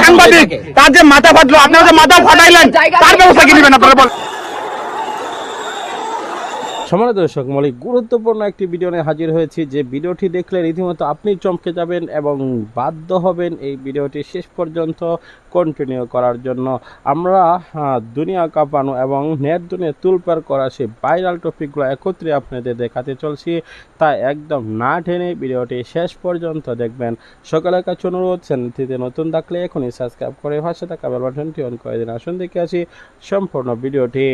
সাংবাদিক, তার যে মাথা ফাটলো, আপনারা যে মাথা ফাটাইলেন, তার ব্যবস্থা কি নেবেন আপনারা বল সমাজ দর্শক, মৌলিক গুরুত্বপূর্ণ একটি ভিডিও নিয়ে হাজির হয়েছি। যে ভিডিওটি দেখলে রীতিমতো আপনি চমকে যাবেন এবং বাধ্য হবেন এই ভিডিওটি শেষ পর্যন্ত কন্টিনিউ করার জন্য। আমরা দুনিয়া কাঁপানো এবং নেট দুনিয়া তুলপার করা সেই ভাইরাল টপিকগুলো একত্রে আপনাদের দেখাতে চলছি। তাই একদম না টেনে ভিডিওটি শেষ পর্যন্ত দেখবেন। সকালের কাছে অনুরোধ, চ্যানেলটিতে নতুন থাকলে এখনই সাবস্ক্রাইব করে ভাষা থাকা বেল অন করে দিন। আসুন দেখে আসি সম্পূর্ণ ভিডিওটি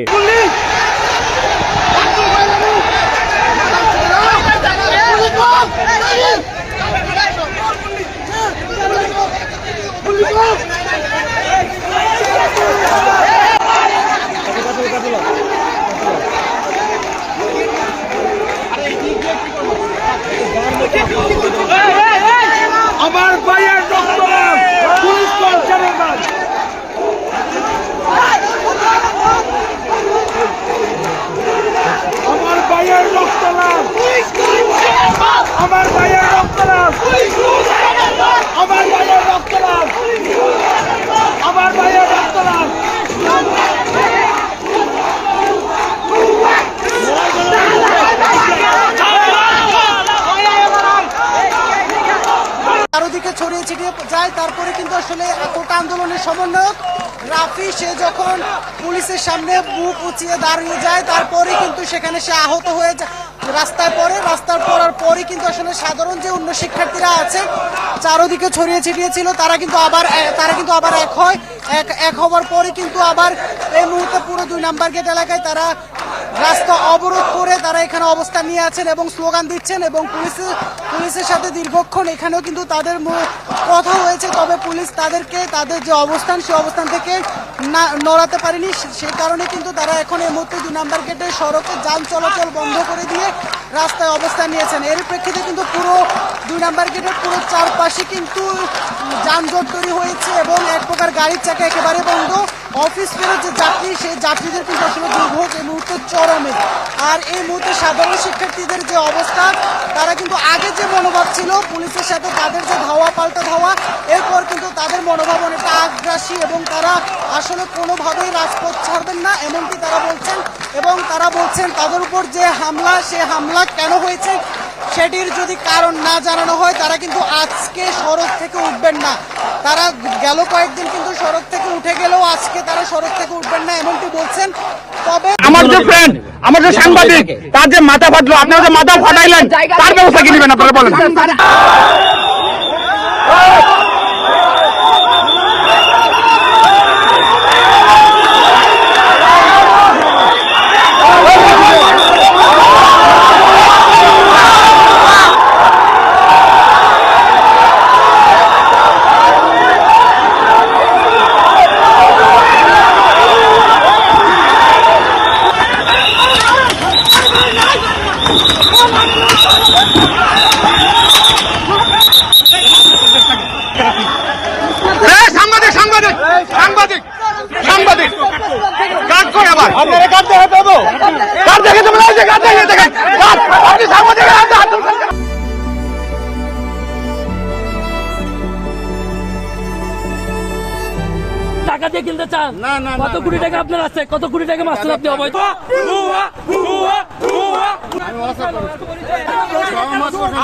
যায়, তারপরে কিন্তু আসলে কোটা আন্দোলনের সমন্বয়ক রাফি, সে যখন পুলিশের সামনে বুক উঁচিয়ে দাঁড়িয়ে যায়, তারপরে কিন্তু সেখানে সে আহত হয়ে যায়। রাস্তায় পড়ে রাস্তার পড়ার পরে কিন্তু আসলে সাধারণ যে অন্য শিক্ষার্থীরা আছে, চারোদিকে ছড়িয়ে ছিটিয়ে ছিল, তারা কিন্তু আবার, তারা কিন্তু আবার এক হয়। এক এক হওয়ার পরে কিন্তু আবার এই মুহূর্তে পুরো দুই নাম্বার গেট এলাকায় তারা রাস্তা অবরোধ করে তারা এখানে অবস্থান নিয়ে আছেন এবং স্লোগান দিচ্ছেন এবং পুলিশের পুলিশের সাথে দীর্ঘক্ষণ এখানেও কিন্তু তাদের কথা হয়েছে। তবে পুলিশ তাদেরকে, তাদের যে অবস্থান সেই অবস্থান থেকে না নড়াতে পারেনি। সেই কারণে কিন্তু তারা এখন এই মুহূর্তে দুই নাম্বার গেটে সড়কে যান চলাচল বন্ধ করে দিয়ে রাস্তায় অবস্থান নিয়েছেন। এর প্রেক্ষিতে কিন্তু পুরো দুই নাম্বার গেটের পুরো চারপাশে কিন্তু যানজট তৈরি হয়েছে এবং এক প্রকার গাড়ির চাকা একেবারে বন্ধ। অফিস ফেরত যে যাত্রী, সেই যাত্রীদের কিন্তু আসলে দুর্ভোগ এই মুহূর্তে চরমে। আর এই মুহূর্তে সাধারণ শিক্ষার্থীদের যে অবস্থা, তারা কিন্তু আগে যে মনোভাব ছিল, পুলিশের সাথে তাদের যে ধাওয়া, পাল্টা ধাওয়া, এরপর কিন্তু তাদের মনোভাব অনেকটা আগ্রাসী এবং তারা আসলে কোনোভাবেই রাজপথ ছাড়বেন না এমনকি তারা বলছেন। এবং তারা বলছেন, তাদের উপর যে হামলা, সে হামলা কেন সেটির যদি কারণ না জানানো হয় তারা কিন্তু আজকে সড়ক থেকে উঠবেন না। তারা গেল কয়েকদিন কিন্তু সড়ক থেকে উঠে গেলেও আজকে তারা সড়ক থেকে উঠবেন না এমনটি বলছেন। তবে আমার যে ফ্রেন্ড আমার যে সাংবাদিক তার যে মাথা ফাটলো আপনারা যে মাথা ফাটাইলেন তার ব্যবস্থা কি নেবেন আপনারা বলেন এই সাংবাদিক সাংবাদিক সাংবাদিক সাংবাদিক কাট আবার। আপনারা কাট দেখাতে হবে। কাট দেখে তুমি এই যে কাট দেখে দেখেন। আপনি সাংবাদিকের হাতে হাত টাকা দিয়ে কিনতে চান? কত কোটি টাকা আপনার আছে? কত কোটি টাকা মারছেন আপনি অবৈধ?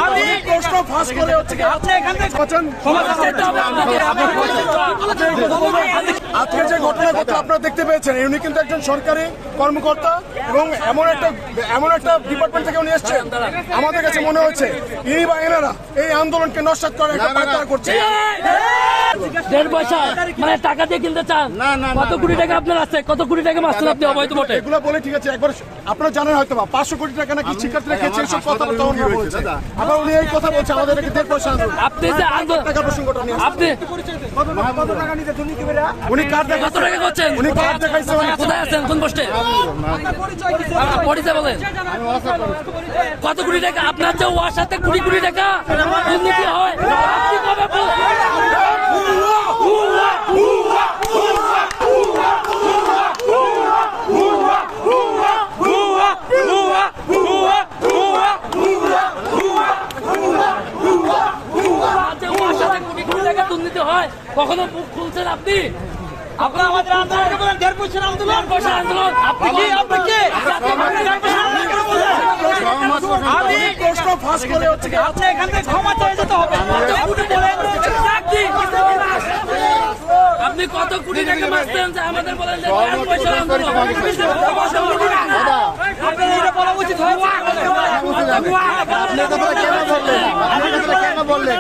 আমি প্রশ্ন ফাঁস করে হচ্ছে আপনি এখান থেকে আজকে যে ঘটনা ঘটে আপনারা দেখতে পেয়েছেন উনি কিন্তু একজন সরকারি কর্মকর্তা এবং এমন একটা এমন একটা ডিপার্টমেন্ট থেকে উনি এসছেন। আমাদের কাছে মনে হচ্ছে ইনি বা এনারা এই আন্দোলনকে নস্বাত করার একটা করছে। দেড় পয়সা মানে টাকা দিয়ে কিনতে চান? কত কোটি টাকা আপনার আছে? কত কোটি টাকা আপনি অবৈধ ভোটে এগুলো বলে ঠিক আছে একবার আপনারা জানেন হয়তো বা পাঁচশো কোটি টাকা নাকি শিক্ষার্থীরা খেয়েছে কথা ওনারা বলছে। আবার উনি এই কথা বলছে আমাদের নাকি দেড় পয়সা আপনি যে আন্দোলন টাকা প্রসঙ্গটা নিয়ে? আসছে। আপনি উনি কার কত দেখাচ্ছে। টাকা করছেন? উনি কার দেখাইছে উনি। কোথায় আছেন? কোন পোস্টে? পরিচয় বলেন। কত কোটি টাকা? আপনার যে ওয়ার সাথে কোটি কোটি টাকা? দুর্নীতি হয়। আপনি কবে বল- যে ওয়ার সাথে কখনো মুখ খুলছেন আপনি আপনার আমাদের আন্দোলনকে বলেন দেড় বছর আন্দোলন আন্দোলন আপনি কি আপনি কি? আমি প্রশ্ন ফাঁস করে হচ্ছে এখান থেকে ক্ষমা চেয়ে যেতে হবে আপনি কত কোটি টাকা বাঁচতেন যে আমাদের বলেন যে হয়েছে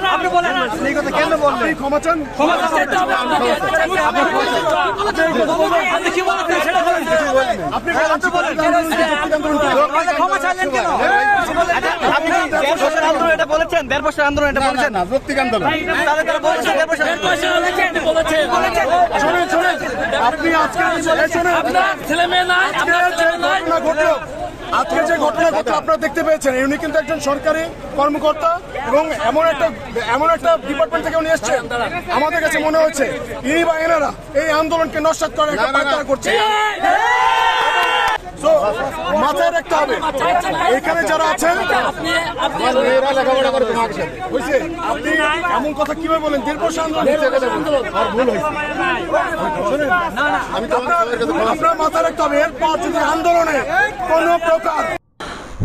আপনি বলেন আপনি ক্ষমা চান ক্ষমা চান। যেতে হবে আপনি কি বলছেন সেটা বলেন আপনি বলেন তাহলে ক্ষমা চাইলেন কেন দেড় বছর আন্দোলন এটা বলেছেন দেড় বছর আন্দোলন এটা বলেছেন? না যৌক্তিক আন্দোলন। তাহলে তারা বলছেন দেড় বছর আপনি বলেছেন শুনেন শুনেন। আপনি আজকে এই আপনার ছেলে মেয়ে নাই আপনার যে ছেলে মেয়ে নাই। ঘটনা ঘটলো আজকে যে ঘটনা ঘটলো আপনারা দেখতে পেয়েছেন। উনি কিন্তু একজন সরকারি কর্মকর্তা এবং এমন একটা এমন একটা ডিপার্টমেন্ট থেকে উনি এসেছেন। আমাদের কাছে মনে হচ্ছে ইনি বা এনারা এই আন্দোলনকে নস্বাত করার একটা করছে। So, মাথায় রাখতে হবে এখানে যারা আছেন আপনি আপনি এমন কথা কীভাবে বলেন দীর্ঘ আন্দোলন শোনেন, আপনার- আপনার মাথায় রাখতে হবে এরপর যদি আন্দোলনে কোনো প্রকার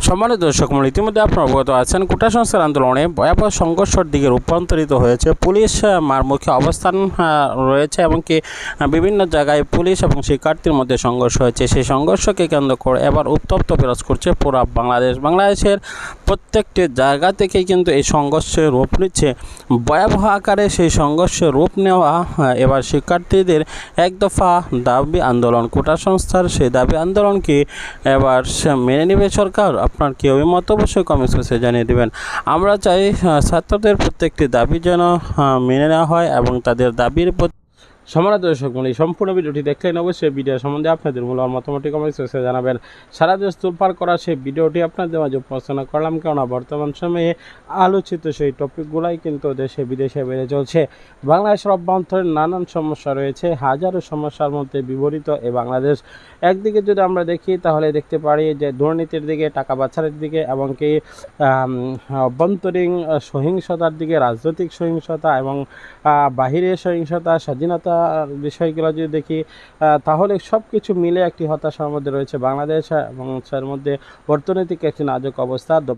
সম্মানিত দর্শক মূল ইতিমধ্যে আপনারা অবগত আছেন কোটা সংস্কার আন্দোলনে ভয়াবহ সংঘর্ষের দিকে রূপান্তরিত হয়েছে। পুলিশ মারমুখী অবস্থান রয়েছে এবং কি বিভিন্ন জায়গায় পুলিশ এবং শিক্ষার্থীর মধ্যে সংঘর্ষ হয়েছে। সেই সংঘর্ষকে কেন্দ্র করে এবার উত্তপ্ত বিরাজ করছে পুরা বাংলাদেশ। বাংলাদেশের প্রত্যেকটি জায়গা থেকেই কিন্তু এই সংঘর্ষের রূপ নিচ্ছে। ভয়াবহ আকারে সেই সংঘর্ষের রূপ নেওয়া এবার শিক্ষার্থীদের এক দফা দাবি আন্দোলন। কোটা সংস্থার সেই দাবি আন্দোলনকে এবার মেনে নেবে সরকার। আপনার কি মত অবশ্যই কমেন্ট বক্সে জানিয়ে দেবেন। আমরা চাই ছাত্রদের প্রত্যেকটি দাবি যেন মেনে নেওয়া হয় এবং তাদের দাবির সমানত দর্শক মূল সম্পূর্ণ ভিডিওটি দেখলেন অবশ্যই ভিডিও সম্বন্ধে আপনাদের মূল মতামতটি কমেন্ট বক্সে জানাবেন। সারা দেশ তোলপার করা সেই ভিডিওটি আপনাদের মাঝে উপস্থাপনা করলাম, কেননা বর্তমান সময়ে আলোচিত সেই টপিকগুলাই কিন্তু দেশে, বিদেশে বেড়ে চলছে। বাংলাদেশের অভ্যন্তরীণ নানান সমস্যা রয়েছে, হাজারো সমস্যার মধ্যে বিবরিত এ বাংলাদেশ। একদিকে যদি আমরা দেখি, তাহলে দেখতে পারি যে দুর্নীতির দিকে, টাকা পাচারের দিকে এবং কি অভ্যন্তরীণ সহিংসতার দিকে, রাজনৈতিক সহিংসতা এবং বাহিরের সহিংসতা, স্বাধীনতা বিষয়গুলো যদি দেখি তাহলে সব কিছু মিলে একটি হতাশার মধ্যে রয়েছে বাংলাদেশ, এবং মধ্যে অর্থনৈতিক একটি নাজক অবস্থা।